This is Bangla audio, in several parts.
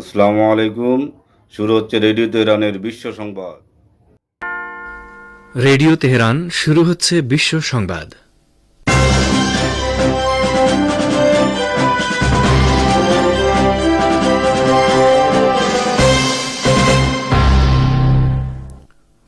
আসসালামু আলাইকুম। শুরু হচ্ছে রেডিও তেহরানের বিশ্ব সংবাদ। রেডিও তেহরান, শুরু হচ্ছে বিশ্ব সংবাদ।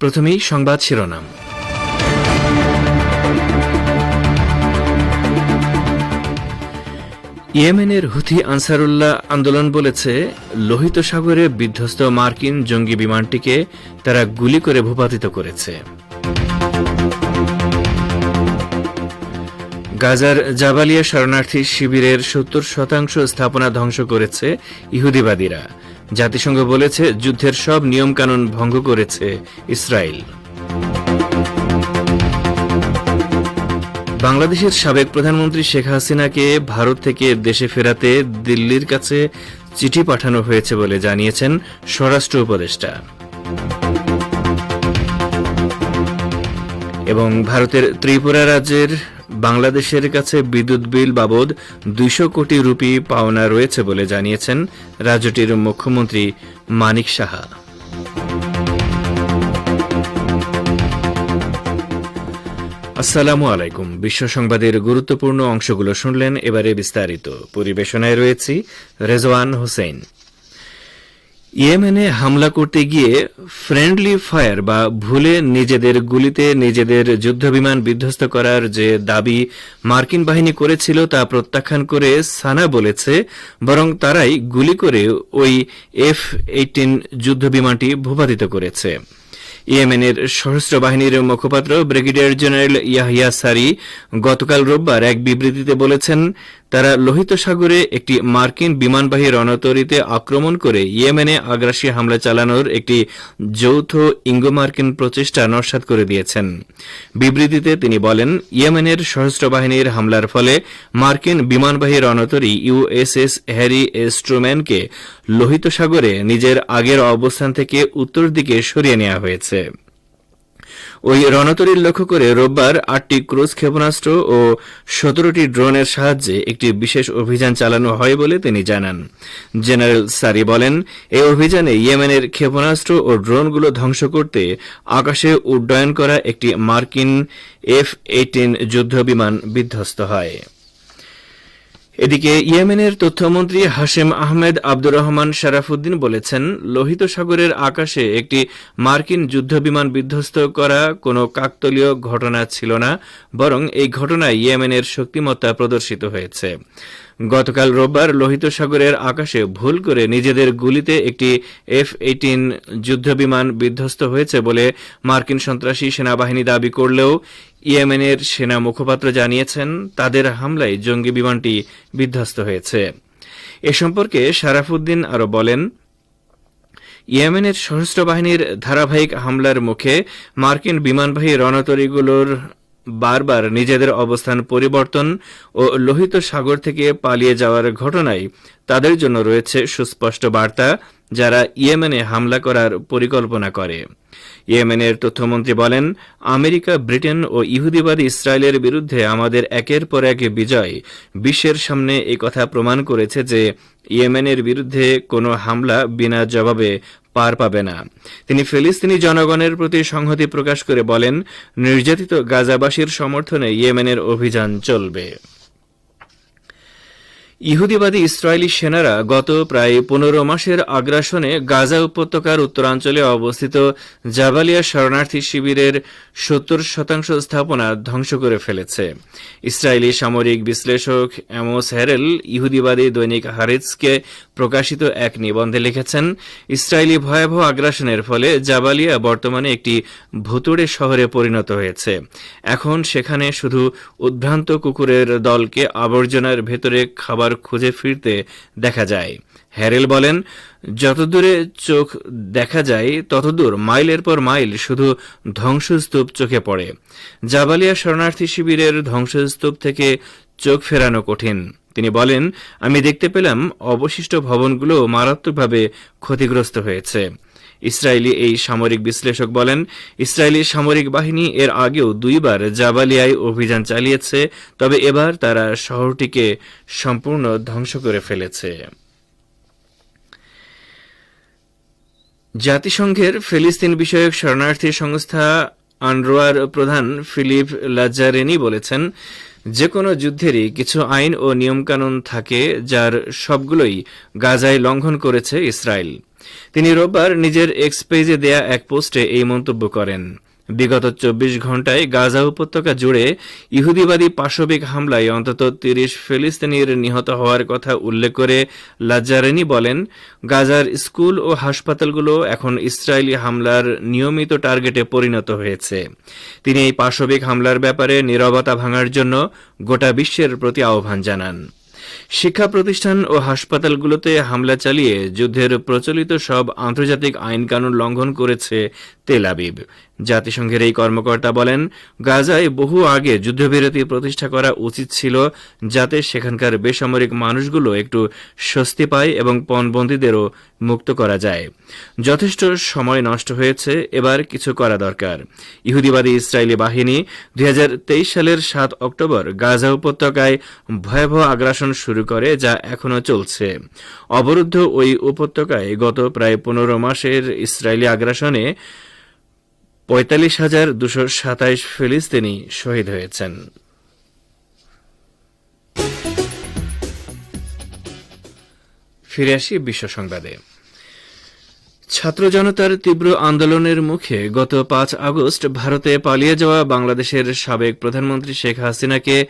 প্রথমেই সংবাদ শিরোনাম। ইয়েমেনের হুথি আনসারুল্লাহ আন্দোলন বলেছে, লোহিত সাগরে বিধ্বস্ত মার্কিন জঙ্গি বিমানটিকে তারা গুলি করে ভূপাতিত করেছে। গাজার জাবালিয়া শরণার্থী শিবিরের সত্তর শতাংশ স্থাপনা ধ্বংস করেছে ইহুদিবাদীরা। জাতিসংঘ বলেছে, যুদ্ধের সব নিয়মকানুন ভঙ্গ করেছে ইসরায়েল। বাংলাদেশের সাবেক প্রধানমন্ত্রী শেখ হাসিনাকে ভারত থেকে দেশে ফেরাতে দিল্লির কাছে চিঠি পাঠানো হয়েছে বলে জানিয়েছেন স্বরাষ্ট্র উপদেষ্টা। এবং ভারতের ত্রিপুরা রাজ্যের বাংলাদেশের কাছে বিদ্যুৎ বিল বাবদ দুইশো কোটি রুপি পাওনা রয়েছে বলে জানিয়েছেন রাজ্যটির মুখ্যমন্ত্রী মানিক সাহা। আসসালামু আলাইকুম। বিশ্ব সংবাদের গুরুত্বপূর্ণ অংশগুলো শুনলেন এবারে বিস্তারিত। পরিবেশনায় রয়েছি রেজওয়ান হোসেন। ইয়েমেনে হামলা করতে গিয়ে ফ্রেন্ডলি ফায়ার বা ভুলে নিজেদের গুলিতে নিজেদের যুদ্ধবিমান বিধ্বস্ত করার যে দাবি মার্কিন বাহিনী করেছিল তা প্রত্যাখ্যান করে সানা বলেছে, বরং তারাই গুলি করে ওই এফ এইটিন যুদ্ধবিমানটি ভূপাতিত করেছে। ইয়েমেনের সশস্ত্র বাহিনীর মুখপাত্র ব্রিগেডিয়ার জেনারেল ইয়াহিয়া সারি গতকাল রোববার এক বিবৃতিতে বলেছেন, তারা লোহিত সাগরে একটি মার্কিন বিমানবাহী রণতরীতে আক্রমণ করে ইয়েমেনে আগ্রাসী হামলা চালানোর একটি যৌথ ইঙ্গো মার্কিন প্রচেষ্টা নস্বাত করে দিয়েছেন। বিবৃতিতে তিনি বলেন, ইয়েমেনের সশস্ত্র বাহিনীর হামলার ফলে মার্কিন বিমানবাহী রণতরী ইউএসএস হ্যারি এস ট্রুম্যানকে লোহিত সাগরে নিজের আগের অবস্থান থেকে উত্তর দিকে সরিয়ে নেওয়া হয়েছে। ওই রণতরীর লক্ষ্য করে রোববার আটটি ক্রুজ ক্ষেপণাস্ত্র ও সতেরোটি ড্রোনের সাহায্যে একটি বিশেষ অভিযান চালানো হয় বলে তিনি জানান। জেনারেল সারি বলেন এই অভিযানে ইয়েমেনের ক্ষেপণাস্ত্র ও ড্রোনগুলো ধ্বংস করতে আকাশে উড্ডয়ন করা একটি মার্কিন এফ এইটিন যুদ্ধবিমান বিধ্বস্ত হয়। এদিকে ইয়েমেনের তথ্যমন্ত্রী হাশেম আহমেদ আব্দুর রহমান শারাফুদ্দিন বলেছেন, লোহিত সাগরের আকাশে একটি মার্কিন যুদ্ধবিমান বিধ্বস্ত করা কোনো কাকতলীয় ঘটনা ছিল না, বরং এই ঘটনায় ইয়েমেনের শক্তিমত্তা প্রদর্শিত হয়েছে। গতকাল রোববার লোহিত সাগরের আকাশে ভুল করে নিজেদের গুলিতে একটি এফ এইটিন যুদ্ধবিমান বিধ্বস্ত হয়েছে বলে মার্কিন সন্ত্রাসী সেনাবাহিনী দাবি করলেও ইয়েমেনের সেনা মুখপাত্র জানিয়েছেন তাদের হামলায় জঙ্গি বিমানটি বিধ্বস্ত হয়েছে। এ সম্পর্কে শারাফুদ্দিন আরও বলেন, ইয়েমেনের সশস্ত্র বাহিনীর ধারাবাহিক হামলার মুখে মার্কিন বিমানবাহী রণতরীগুলোর বারবার নিজেদের অবস্থান পরিবর্তন ও লোহিত সাগর থেকে পালিয়ে যাওয়ার ঘটনায় তাদের জন্য রয়েছে সুস্পষ্ট বার্তা, যারা ইয়েমেনে হামলা করার পরিকল্পনা করে। ইয়েমেনের তথ্যমন্ত্রী বলেন, আমেরিকা, ব্রিটেন ও ইহুদিবাদী ইসরায়েলের বিরুদ্ধে আমাদের একের পর এক বিজয়। বিশ্বের সামনে এই কথা প্রমাণ করেছে যে ইয়েমেনের বিরুদ্ধে কোনো হামলা বিনা জবাবে পার পাবে না। তিনি ফিলিস্তিনি জনগণের প্রতি সংহতি প্রকাশ করে বলেন, নির্যাতিত গাজাবাসীর সমর্থনে ইয়েমেনের অভিযান চলবে। ইহুদিবাদী ইসরায়েলি সেনারা গত প্রায় পনেরো মাসের আগ্রাসনে গাজা উপত্যকার উত্তরাঞ্চলে অবস্থিত জাবালিয়া শরণার্থী শিবিরের সত্তর শতাংশ স্থাপনা ধ্বংস করে ফেলেছে। ইসরায়েলি সামরিক বিশ্লেষক অ্যামোস হ্যারেল ইহুদিবাদী দৈনিক হারিৎসকে প্রকাশিত এক নিবন্ধে লিখেছেন, ইসরায়েলি ভয়াবহ আগ্রাসনের ফলে জাবালিয়া বর্তমানে একটি ভুতুড়ে শহরে পরিণত হয়েছে। এখন সেখানে শুধু উদ্ভ্রান্ত কুকুরের দলকে আবর্জনার ভেতরে খাবার খুঁজে ফিরতে দেখা যায়। হ্যারেল বলেন, যতদূরে চোখ দেখা যায়, ততদূর মাইলের পর মাইল শুধু ধ্বংসস্তূপ চোখে পড়ে। জাবালিয়া শরণার্থী শিবিরের ধ্বংসস্তূপ থেকে চোখ ফেরানো কঠিন। তিনি বলেন, আমি দেখতে পেলাম অবশিষ্ট ভবনগুলো মারাত্মকভাবে ক্ষতিগ্রস্ত হয়েছে। ইসরায়েলি এই সামরিক বিশ্লেষক বলেন, ইসরায়েলি সামরিক বাহিনী এর আগেও দুইবার জাবালিয়ায় অভিযান চালিয়েছে, তবে এবার তারা শহরটিকে সম্পূর্ণ ধ্বংস করে ফেলেছে। জাতিসংঘের ফিলিস্তিন বিষয়ক শরণার্থী সংস্থা আনরোয়ার প্রধান ফিলিপ লাজারেনি বলেছেন যে কোনো যুদ্ধেরই কিছু আইন ও নিয়মকানুন থাকে যার সবগুলোই গাজায় লঙ্ঘন করেছে ইসরায়েল। তিনি রোববার নিজের এক্স পেজে দেয়া এক পোস্টে এই মন্তব্য করেন। বিগত চব্বিশ ঘন্টায় গাজা উপত্যকা জুড়ে ইহুদিবাদী পাশবিক হামলায় অন্তত তিরিশ ফিলিস্তিনির নিহত হওয়ার কথা উল্লেখ করে লাজ্জারেনি বলেন, গাজার স্কুল ও হাসপাতালগুলো এখন ইসরায়েলি হামলার নিয়মিত টার্গেটে পরিণত হয়েছে। তিনি এই পাশবিক হামলার ব্যাপারে নীরবতা ভাঙার জন্য গোটা বিশ্বের প্রতি আহ্বান জানান। শিক্ষা প্রতিষ্ঠান ও হাসপাতালগুলোতে হামলা চালিয়ে যুদ্ধের প্রচলিত সব আন্তর্জাতিক আইন কানুন লঙ্ঘন করেছে তেল আবিব। জাতিসংঘের এই কর্মকর্তা বলেন, গাজায় বহু আগে যুদ্ধবিরতি প্রতিষ্ঠা করা উচিত ছিল যাতে সেখানকার বেসামরিক মানুষগুলো একটু স্বস্তি পায় এবং পণবন্দীদেরও মুক্ত করা যায়। যথেষ্ট সময় নষ্ট হয়েছে, এবার কিছু করা দরকার। ইহুদিবাদী ইসরায়েলি বাহিনী দু হাজার তেইশ সালের সাত অক্টোবর গাজা উপত্যকায় ভয়াবহ আগ্রাসন শুরু করে, যা এখনও চলছে। অবরুদ্ধ ওই উপত্যকায় গত প্রায় পনেরো মাসের ইসরায়েলি আগ্রাসনে পঁয়তাল্লিশ হাজার দুশো সাতাইশ ফিলিস্তিনি শহীদ হয়েছেন। ফিরে আসি বিশ্ব সংবাদে। ছাত্র জনতার তীব্র আন্দোলনের মুখে গত পাঁচ আগস্ট ভারতে পালিয়ে যাওয়া বাংলাদেশের সাবেক প্রধানমন্ত্রী শেখ হাসিনাকে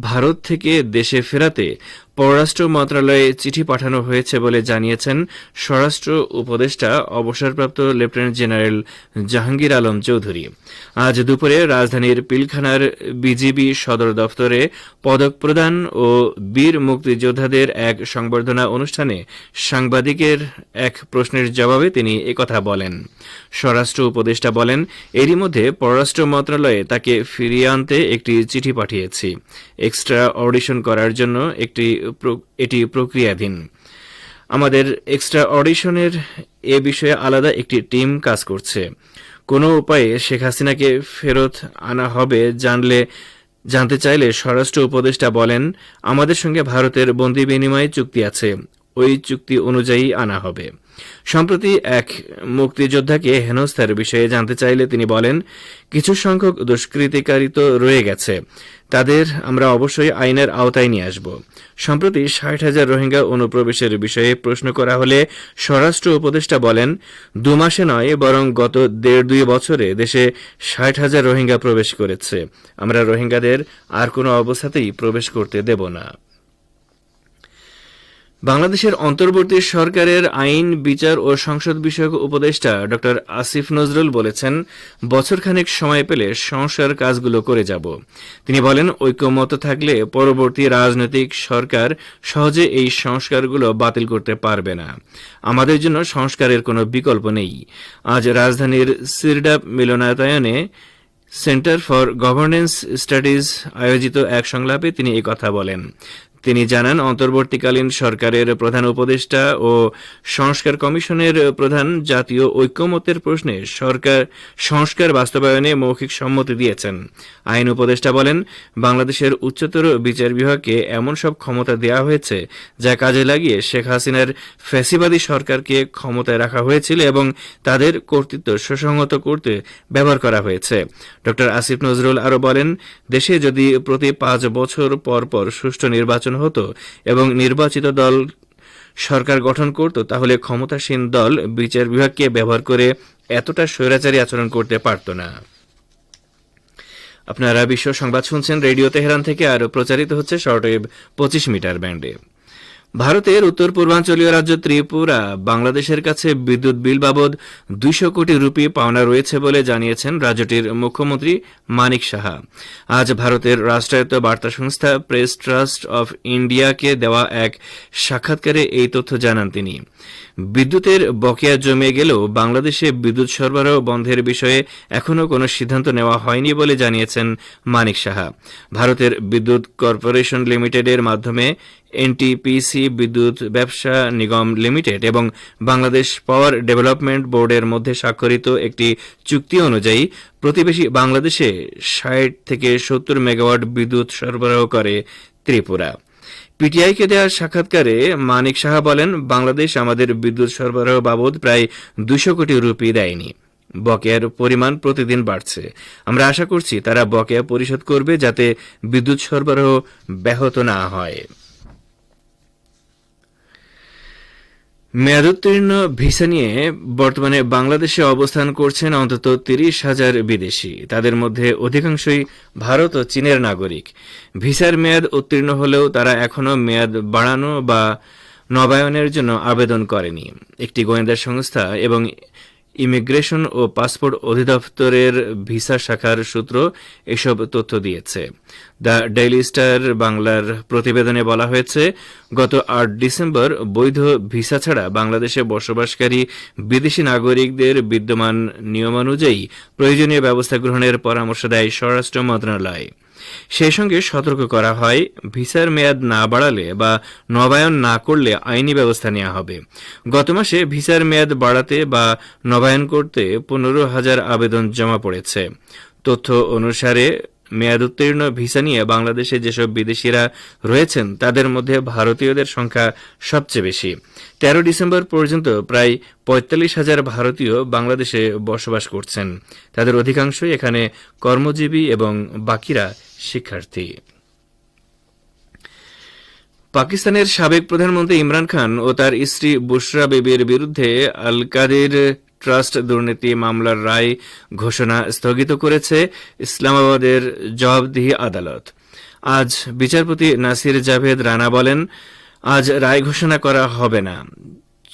ভারত থেকে দেশে ফেরাতে পররাষ্ট্র মন্ত্রণালয়ে চিঠি পাঠানো হয়েছে বলে জানিয়েছেন স্বরাষ্ট্র উপদেষ্টা অবসরপ্রাপ্ত লেফটেন্যান্ট জেনারেল জাহাঙ্গীর আলম চৌধুরী। আজ দুপুরে রাজধানীর পিলখানার বিজিবি সদর দফতরে পদক প্রদান ও বীর মুক্তিযোদ্ধাদের এক সংবর্ধনা অনুষ্ঠানে সাংবাদিকের এক প্রশ্নের জবাবে তিনি একথা বলেন। স্বরাষ্ট্র উপদেষ্টা বলেন, এরই মধ্যে পররাষ্ট্র মন্ত্রণালয়ে তাকে ফিরিয়ে আনতে একটি চিঠি পাঠিয়েছি। এক্সট্রা অডিশন করার জন্য একটি এটি প্রক্রিয়াধীন। আমাদের এক্সট্রা অডিশনের এ বিষয়ে আলাদা একটি টিম কাজ করছে। কোনো উপায়ে শেখ হাসিনাকে ফেরত আনা হবে জানলে, জানতে চাইলে স্বরাষ্ট্র উপদেষ্টা বলেন, আমাদের সঙ্গে ভারতের বন্দি বিনিময় চুক্তি আছে। ওই চুক্তি অনুযায়ী আনা হবে। সম্প্রতি এক মুক্তিযোদ্ধাকে হেনস্থার বিষয়ে জানতে চাইলে তিনি বলেন, কিছু সংখ্যক দুষ্কৃতিকারী তো রয়ে গেছে, তাদের আমরা অবশ্যই আইনের আওতায় নিয়ে আসব। সম্প্রতি ষাট হাজার রোহিঙ্গা অনুপ্রবেশের বিষয়ে প্রশ্ন করা হলে স্বরাষ্ট্র উপদেষ্টা বলেন, দু মাসে নয়, বরং গত দেড় দুই বছরে দেশে ষাট হাজার রোহিঙ্গা প্রবেশ করেছে। আমরা রোহিঙ্গাদের আর কোনো অবস্থাতেই প্রবেশ করতে দেব না। বাংলাদেশের অন্তর্বর্তী সরকারের আইন, বিচার ও সংসদ বিষয়ক উপদেষ্টা ড. আসিফ নজরুল বলেছেন, বছরখানেক সময় পেলে সংস্কার কাজগুলো করে যাব। তিনি বলেন, ঐক্যমত থাকলে পরবর্তী রাজনৈতিক সরকার সহজে এই সংস্কারগুলো বাতিল করতে পারবে না। আমাদের জন্য সংস্কারের কোনো বিকল্প নেই। আজ রাজধানীর সিরডাপ মিলনায়তায়নে সেন্টার ফর গভর্নেন্স স্টাডিজ আয়োজিত এক সংলাপে তিনি কথা বলেন। তিনি জানান, অন্তর্বর্তীকালীন সরকারের প্রধান উপদেষ্টা ও সংস্কার কমিশনের প্রধান জাতীয় ঐক্যমতের প্রশ্নে সরকার সংস্কার বাস্তবায়নে মৌখিক সম্মতি দিয়েছেন। আইন উপদেষ্টা বলেন, বাংলাদেশের উচ্চতর বিচার বিভাগকে এমন সব ক্ষমতা দেওয়া হয়েছে যা কাজে লাগিয়ে শেখ হাসিনার ফ্যাসিবাদী সরকারকে ক্ষমতায় রাখা হয়েছিল এবং তাদের কর্তৃত্ব সুসংহত করতে ব্যবহার করা হয়েছে। ড আসিফ নজরুল আরও বলেন, দেশে যদি প্রতি পাঁচ বছর পর পর সুষ্ঠু নির্বাচন হতো এবং নির্বাচিত দল সরকার গঠন করত, তাহলে ক্ষমতাসীন দল বিচার বিভাগকে ব্যবহার করে এতটা স্বৈরাচারী আচরণ করতে পারত না। আপনারা বিশ্ব সংবাদ শুনছেন রেডিও তেহরান থেকে, আর প্রচারিত হচ্ছে শর্টওয়েভ পঁচিশ মিটার ব্যান্ডে। ভারতের উত্তর পূর্বাঞ্চলীয় রাজ্য ত্রিপুরা, বাংলাদেশের কাছে বিদ্যুৎ বিল বাবদ দুইশো কোটি রুপি পাওনা রয়েছে বলে জানিয়েছেন রাজ্যটির মুখ্যমন্ত্রী মানিক সাহা। আজ ভারতের রাষ্ট্রায়ত্ত বার্তা সংস্থা প্রেস ট্রাস্ট অফ ইন্ডিয়াকে দেওয়া এক সাক্ষাৎকারে এই তথ্য জানান তিনি। বিদ্যুতের বকেয়া জমে গেলেও বাংলাদেশে বিদ্যুৎ সরবরাহ বন্ধের বিষয়ে এখনও কোনো সিদ্ধান্ত নেওয়া হয়নি বলে জানিয়েছেন মানিক সাহা। ভারতের বিদ্যুৎ কর্পোরেশন লিমিটেডের মাধ্যমে এনটিপিসি বিদ্যুৎ ব্যবসা নিগম লিমিটেড এবং বাংলাদেশ পাওয়ার ডেভেলপমেন্ট বোর্ডের মধ্যে স্বাক্ষরিত একটি চুক্তি অনুযায়ী প্রতিবেশী বাংলাদেশে ষাট থেকে সত্তর মেগাওয়াট বিদ্যুৎ সরবরাহ করে ত্রিপুরা। পিটিআইকে দেওয়া সাক্ষাৎকারে মানিক সাহা বলেন, বাংলাদেশ আমাদের বিদ্যুৎ সরবরাহ বাবদ প্রায় দুশো কোটি রুপি দেয়নি। বকেয়ার পরিমাণ প্রতিদিন বাড়ছে। আমরা আশা করছি তারা বকেয়া পরিশোধ করবে যাতে বিদ্যুৎ সরবরাহ ব্যাহত না হয়। মেয়াদোত্তীর্ণ ভিসা নিয়ে বর্তমানে বাংলাদেশে অবস্থান করছেন অন্তত তিরিশ হাজার বিদেশি। তাদের মধ্যে অধিকাংশই ভারত ও চীনের নাগরিক। ভিসার মেয়াদ উত্তীর্ণ হলেও তারা এখনও মেয়াদ বাড়ানো বা নবায়নের জন্য আবেদন করেনি। একটি গোয়েন্দা সংস্থা এবং ইমিগ্রেশন ও পাসপোর্ট অধিদপ্তরের ভিসা শাখার সূত্র এসব তথ্য দিয়েছে। দ্য ডেইলি স্টার বাংলার প্রতিবেদনে বলা হয়েছে, গত আট ডিসেম্বর বৈধ ভিসা ছাড়া বাংলাদেশে বসবাসকারী বিদেশি নাগরিকদের বিদ্যমান নিয়মানুযায়ী প্রয়োজনীয় ব্যবস্থা গ্রহণের পরামর্শ দেয় স্বরাষ্ট্র মন্ত্রণালয়। সেই সঙ্গে সতর্ক করা হয়, ভিসার মেয়াদ না বাড়ালে বা নবায়ন না করলে আইনি ব্যবস্থা নেওয়া হবে। গত মাসে ভিসার মেয়াদ বাড়াতে বা নবায়ন করতে পনেরো হাজার আবেদন জমা পড়েছে। তথ্য অনুসারে মেয়াদ উত্তীর্ণ ভিসা নিয়ে বাংলাদেশে যেসব বিদেশিরা রয়েছেন, তাদের মধ্যে ভারতীয়দের সংখ্যা সবচেয়ে বেশি। তেরো ডিসেম্বর পর্যন্ত প্রায় পঁয়তাল্লিশ হাজার ভারতীয় বাংলাদেশে বসবাস করছেন। তাদের অধিকাংশই এখানে কর্মজীবী এবং বাকিরা শিক্ষার্থী। পাকিস্তানের সাবেক প্রধানমন্ত্রী ইমরান খান ও তার স্ত্রী বুশরা বেবির বিরুদ্ধে আল কাদের ট্রাস্ট দুর্নীতি মামলার রায় ঘোষণা স্থগিত করেছে ইসলামাবাদের জবাবদিহি আদালত। আজ বিচারপতি নাসির জাভেদ রানা বলেন, আজ রায় ঘোষণা করা হবে না।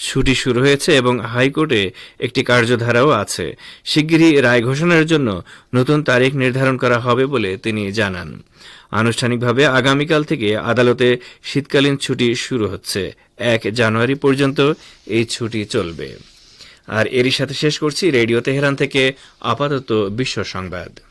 ছুটি শুরু হয়েছে এবং হাইকোর্টে একটি কার্যধারাও আছে। শিগগিরই রায় ঘোষণার জন্য নতুন তারিখ নির্ধারণ করা হবে বলে তিনি জানান। আনুষ্ঠানিকভাবে আগামীকাল থেকে আদালতে শীতকালীন ছুটি শুরু হচ্ছে। এক জানুয়ারি পর্যন্ত এই ছুটি চলবে। আর এরই সাথে শেষ করছি রেডিও তেহরান থেকে আপাতত বিশ্ব সংবাদ।